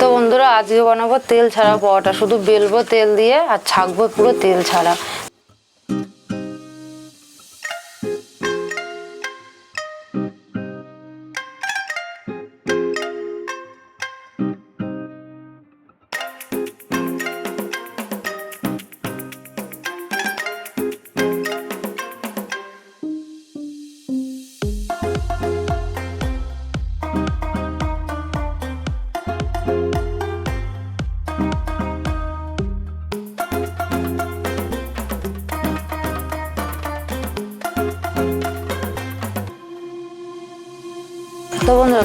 তো বন্ধুরা, আজকে বানাবো তেল ছাড়া, পরোটা শুধু বেলবো তেল দিয়ে আর ছাকবো পুরো তেল ছাড়া।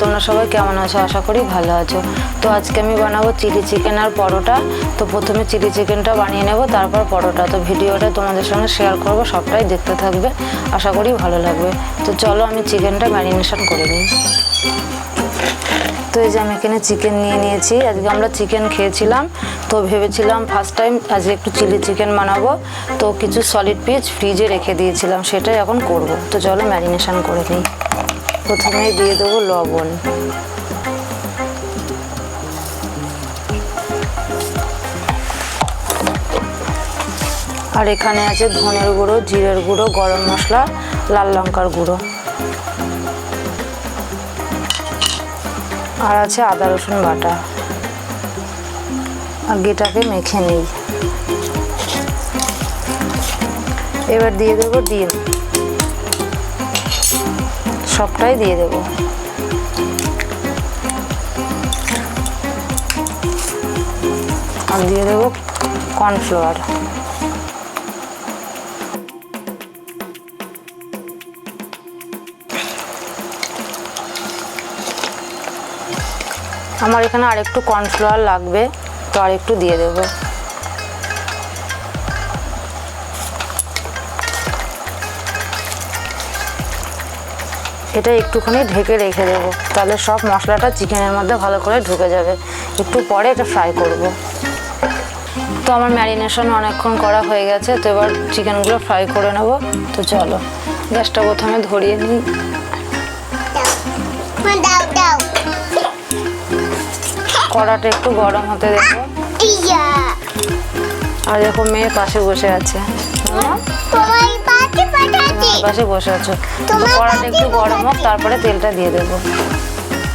তোমরা সবাই কেমন আছো? আশা করি ভালো আছো। তো আজকে আমি বানাবো চিলি চিকেন আর পরোটা। তো প্রথমে চিলি চিকেনটা বানিয়ে নেব, তারপর পরোটা। তো ভিডিওটা তোমাদের সঙ্গে শেয়ার করব, সবটাই দেখতে থাকবে। আশা করি ভালো লাগবে। তো চলো আমি চিকেনটা ম্যারিনেশন করে নিই। তো এই যে আমি এখানে চিকেন নিয়ে নিয়েছি। আজকে আমরা চিকেন খেয়েছিলাম। তো ভেবেছিলাম ফার্স্ট টাইম আজকে একটু চিলি চিকেন বানাবো। তো কিছু সলিড পিস ফ্রিজে রেখে দিয়েছিলাম, সেটাই এখন করব। তো চলো ম্যারিনেশন করে নিই। প্রথমে দিয়ে দেবো লবণ। আর এখানে আছে ধনের গুঁড়ো, জিরের গুঁড়ো, গরম মশলা, লাল লঙ্কার গুঁড়ো। আর আছে আদা, রসুন বাটা। আর গেটাকে মেখে নিই। এবার দিয়ে দেবো ডিম। সবটাই দিয়ে দেবো। আর দিয়ে দেবো কর্নফ্লাওয়ার আমার এখানে আরেকটু কর্নফ্লাওয়ার লাগবে, তো আরেকটু দিয়ে দেবো। এটা একটুখানি ঢেকে রেখে দেবো। তাহলে সব মশলাটা চিকেনের মধ্যে ভালো করে ঢুকে যাবে। একটু পরে এটা ফ্রাই করব। তো আমার ম্যারিনেশন অনেকক্ষণ করা হয়ে গেছে তো এবার চিকেনগুলো ফ্রাই করে নেব। তো চলো গ্যাসটা প্রথমে ধরিয়ে নিই। কড়াটা একটু গরম হতে দেবো আর দেখো মেয়ে পাশে বসে আছে। তোমার পাঠাচ্ছি পাশে বসে আছো। তো কড়াটা একটু গরম হোক তারপরে তেলটা দিয়ে দেবো।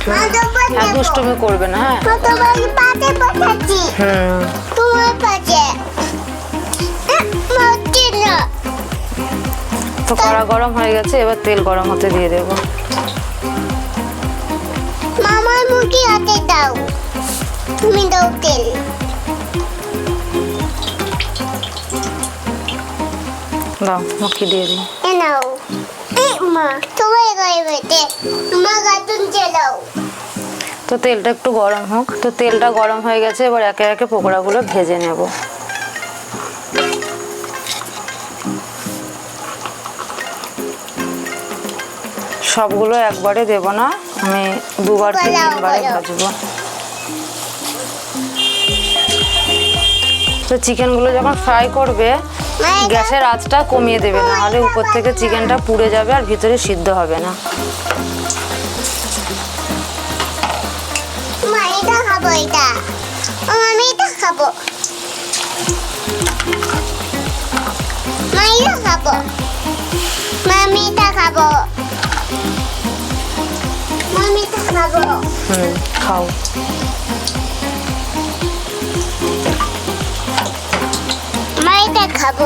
মা তোমার হ্যাঁ দুষ্টুমি করবে না হ্যাঁ। না তো কড়া গরম হয়ে গেছে এবার তেল গরম হতে দিয়ে দেবো। মামার মুখে হাতে দাও। তুমি দাও তেল। দাও মুখি দিয়ে দিই। নাও এই মা তোমার গাতুন চালাও তো তেলটা একটু গরম হোক। তো তেলটা গরম হয়ে গেছে এবার একে একে পকোড়াগুলো ভেজে নেব। সবগুলো একবারে দেব না আমি দুবার তিনবারে। ভাজবো। তো চিকেনগুলো যখন ফ্রাই করবে গ্যাসের আঁচটা কমিয়ে দেবে না হলে উপর থেকে চিকেনটা পুড়ে যাবে আর ভিতরে সিদ্ধ হবে না। মা খাব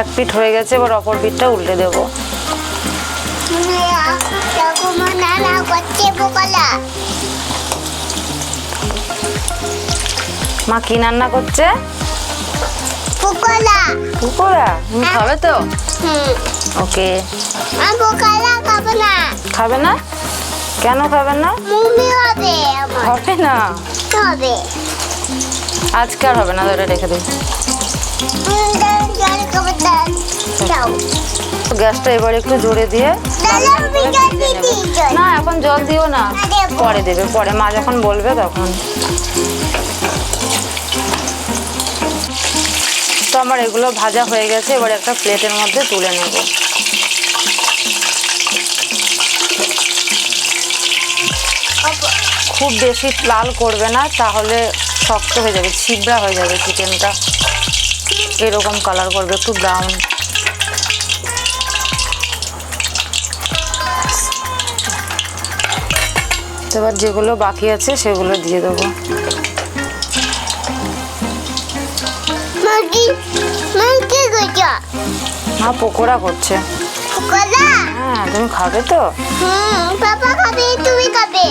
এক পিঠ হয়ে গেছে এবার অপর পিঠটা উল্টে দেবো। পোকলা মা কি রান্না করছে? পোকলা পকোড়া তুমি খাবে তো? ওকে। পোকলা না। খাবে না? কেন খাবে না? মুমি হবে না? আজকে আর হবে না ধরে রেখে দিই গ্যাসটা এবার একটু জোরে দিয়ে না এখন জল দিও না, পরে দেবে পরে। মা যখন বলবে তখন। তো আমার এগুলো ভাজা হয়ে গেছে এবার একটা প্লেটের মধ্যে তুলে নেব। খুব বেশি লাল করবে না তাহলে শক্ত হয়ে যাবে ছিবড়া হয়ে যাবে চিকেনটা। এরকম কালার করবে একটু ব্রাউন এবার যেগুলো বাকি আছে সেগুলো দিয়ে দেবো। মা পকোড়া করছে। কোলা হ্যাঁ তুমি খাবে তো? হুম পাপা খাবে তুমি খাবে।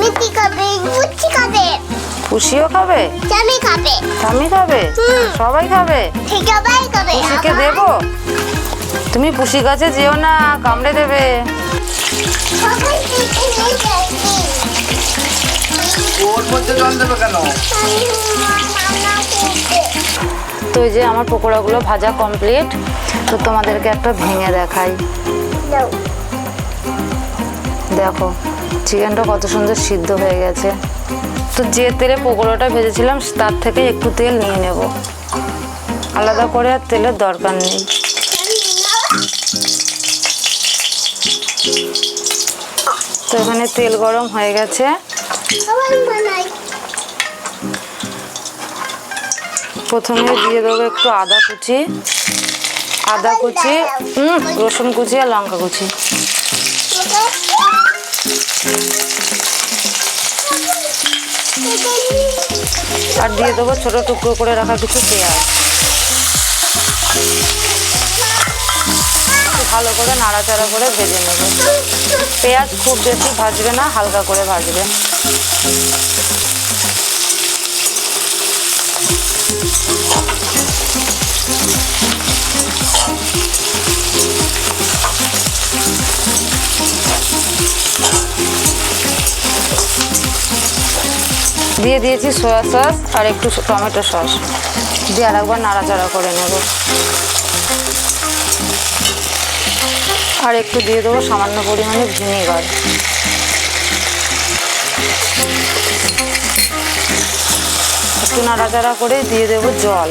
মিষ্টি খাবে বুচ্চি খাবে। খুশিও খাবে? জামি খাবে। স্বামী খাবে? সবাই খাবে? সবাই খাবে। পুষিকে দেবো? তুমি পুষি গাছে যেও না কামড়ে দেবে। ওর মধ্যে জল দেবে কেন? তো এই যে আমার পকোড়াগুলো ভাজা কমপ্লিট তো তোমাদেরকে একটা ভেঙে দেখাই। দেখো চিকেনটা কত সুন্দর সিদ্ধ হয়ে গেছে। তো যে তেলে পকোড়াটা ভেজেছিলাম তার থেকে একটু তেল নিয়ে নেব। আলাদা করে আর তেলের দরকার নেই। তো এখানে তেল গরম হয়ে গেছে সবাই বানাই প্রথমে দিয়ে দেবো একটু আদা কুচি আদা কুচি রসুন কুচি আর লঙ্কা কুচি। আর দিয়ে দেবো ছোটো টুকরো করে রাখা কিছু পেঁয়াজ। ভালো করে নাড়াচাড়া করে ভেজে নেব। পেঁয়াজ খুব বেশি ভাজবে না, হালকা করে ভাজবে। দিয়ে দিয়েছি সয়া সস আর একটু টমেটো সস। দিয়ে আর একবার নাড়াচাড়া করে নেব। আর একটু দিয়ে দেবো সামান্য পরিমাণে ভিনেগার একটু নাড়াচাড়া করে দিয়ে দেবো জল।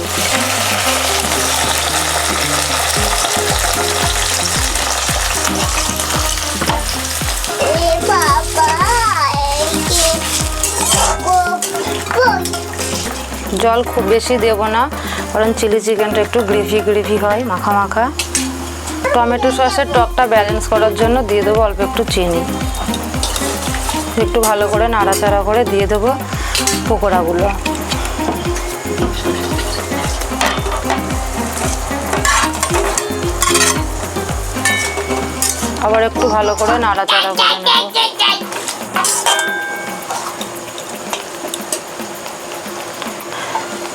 জল খুব বেশি দেব না কারণ চিলি চিকেনটা একটু গ্রেভি গ্রেভি হয় মাখা মাখা। টমেটো সসের টকটা ব্যালেন্স করার জন্য দিয়ে দেবো অল্প একটু চিনি। একটু ভালো করে নাড়াচাড়া করে দিয়ে দেবো পকোড়াগুলো। আবার একটু ভালো করে নাড়াচাড়া করে নেব।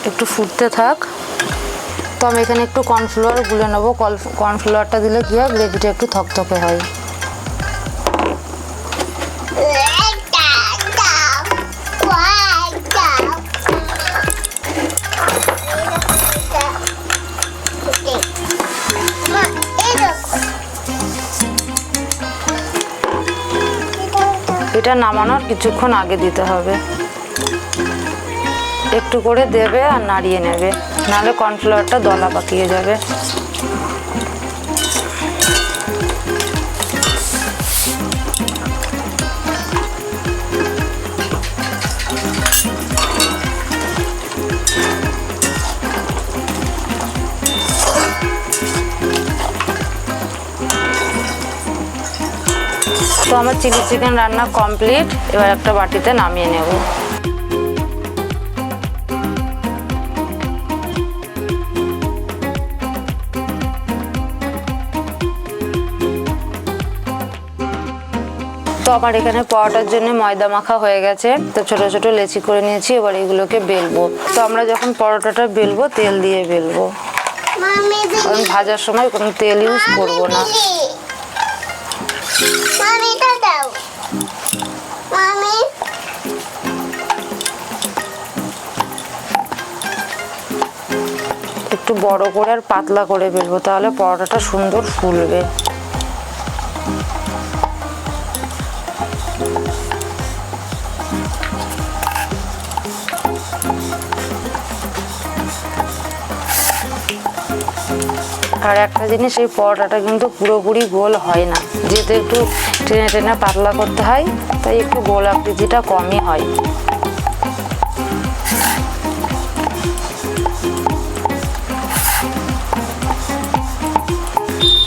একটু ফুটতে থাক। তো আমি এখানে একটু কর্নফ্লাওয়ার গুলে নেব। কর্নফ্লাওয়ারটা দিলে কী হয় গ্রেভিটা একটু থকথকে হয়। এটা নামানোর কিছুক্ষণ আগে দিতে হবে। একটু করে দেবে আর নাড়িয়ে নেবে। নাহলে কর্নফ্লাওয়ারটা দলা পাকিয়ে যাবে। তো আমার চিলি চিকেন রান্না কমপ্লিট এবার একটা বাটিতে নামিয়ে নেব। তো আমার এখানে পরোটার জন্য ময়দা মাখা হয়ে গেছে তো ছোট ছোট লেচি করে নিয়েছি এবার এগুলোকে বেলবো। তো আমরা যখন পরোটাটা বেলবো তেল দিয়ে বেলবো। কারণ ভাজার সময় কোনো তেল ইউজ করব না। একটু বড় করে আর পাতলা করে বেলবো তাহলে পরোটাটা সুন্দর ফুলবে। আর একটা জিনিস, এই পরোটাটা কিন্তু পুরোপুরি গোল হয় না। যেহেতু একটু টেনে টেনে পাতলা করতে হয়, তাই একটু গোল আকৃতিটা কমই হয়।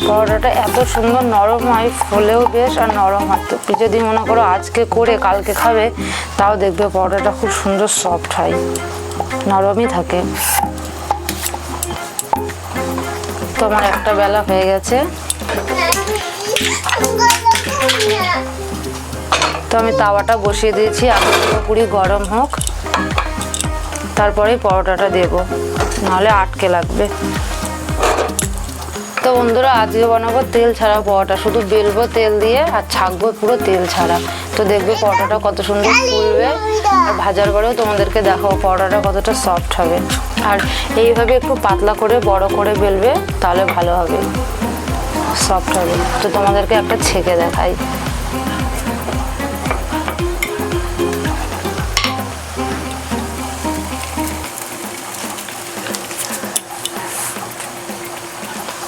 পরোটাটা এত সুন্দর নরম হয়, ফলেও বেশ আর নরম হয়। তো যদি মনে করো আজকে করে কালকে খাবে, তাও দেখবে পরোটাটা খুব সুন্দর সফট হয়। নরমই থাকে। তোমার একটা বেলা হয়ে গেছে। তো আমি তাওয়াটা বসিয়ে দিয়েছি আগে পুরোপুরি গরম হোক। তারপরে পরোটাটা দেবো, নাহলে আটকে লাগবে। তো বন্ধুরা, আজকে বানাবো তেল ছাড়া পরোটা। শুধু বেলবো তেল দিয়ে আর ছাকবো পুরো তেল ছাড়া। তো দেখবে পরোটাটা কত সুন্দর ফুলবে। আর ভাজার পরেও তোমাদেরকে দেখাবো পরোটাটা কতটা সফট হবে। আর এইভাবে একটু পাতলা করে, বড় করে বেলবে, তাহলে ভালো হবে। সফট হবে। তো তোমাদেরকে একটা ছেঁকে দেখাই।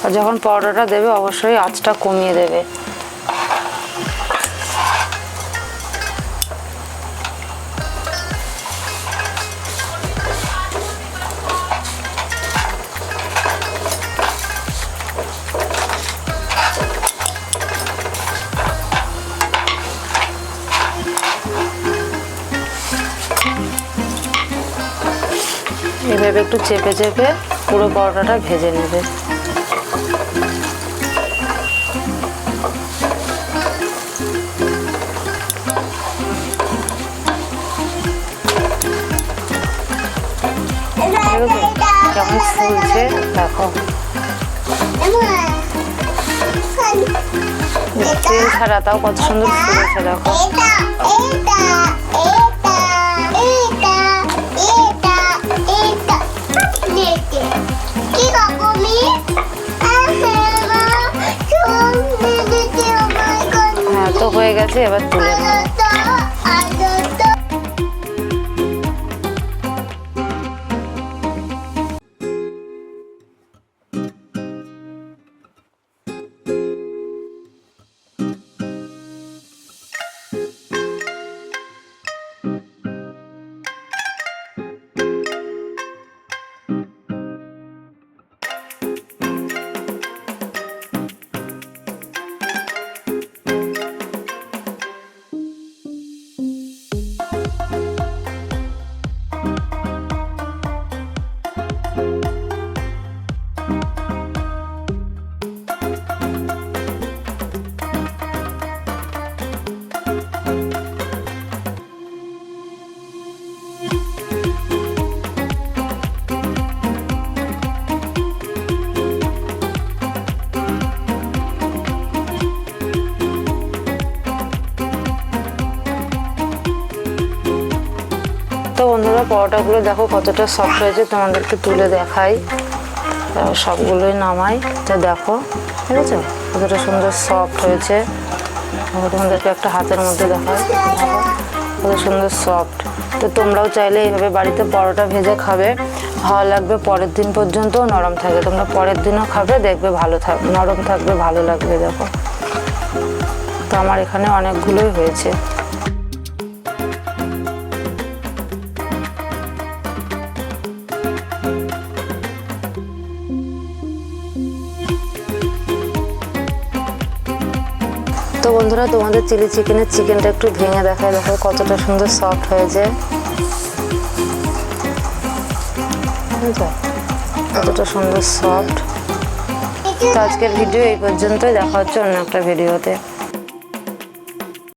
আর যখন পরোটাটা দেবে, অবশ্যই আঁচটা কমিয়ে দেবে। এভাবে একটু চেপে চেপে পুরো পরোটাটা ভেজে নেবে। দেখো তেল ছাড়া তাও কত সুন্দর ফুলেছে দেখো। হ্যাঁ তো হয়ে গেছে, এবার তুলে নেব। পরোটাগুলো দেখো কতটা সফট হয়েছে, তোমাদেরকে তুলে দেখাই। সবগুলোই নামাই। তো দেখো, ঠিক আছে? কতটা সুন্দর সফট হয়েছে। তোমাদেরকে একটা হাতের মধ্যে দেখাই। কত সুন্দর সফট তো তোমরাও চাইলে এইভাবে বাড়িতে পরোটা ভেজে খাবে। ভালো লাগবে পরের দিন পর্যন্ত নরম থাকবে। তোমরা পরের দিনও খাবে, দেখবে ভালো থাক, নরম থাকবে, ভালো লাগবে, দেখো। তো আমার এখানে অনেকগুলোই হয়েছে। বন্ধুরা, তোমাদের চিলি চিকেনের চিকেনটা একটু ভেঙে দেখায়, দেখো কতটা সুন্দর সফট হয়েছে। কতটা সুন্দর সফট তো আজকের ভিডিও এই পর্যন্তই, দেখা হচ্ছে অন্য একটা ভিডিওতে